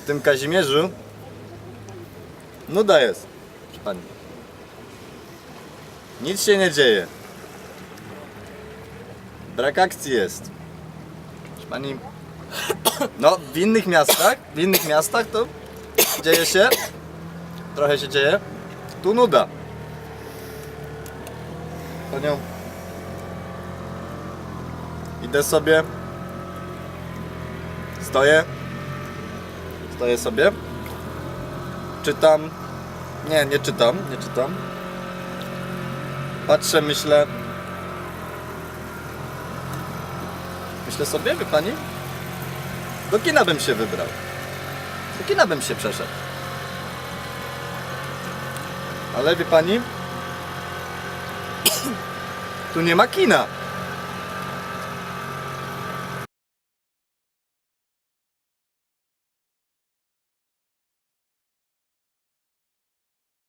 tym Kazimierzu nuda jest. Pani. Nic się nie dzieje. Brak akcji jest. Proszę pani. No, w innych miastach, w innych miastach to dzieje się. Trochę się dzieje. Tu nuda. Panią. Idę sobie. Stoję. Stoję sobie. Czytam. Nie, nie czytam, nie czytam. Patrzę, myślę. Myślę sobie, wie pani? Do kina bym się wybrał. Do kina bym się przeszedł. Ale wie pani? Tu nie ma kina.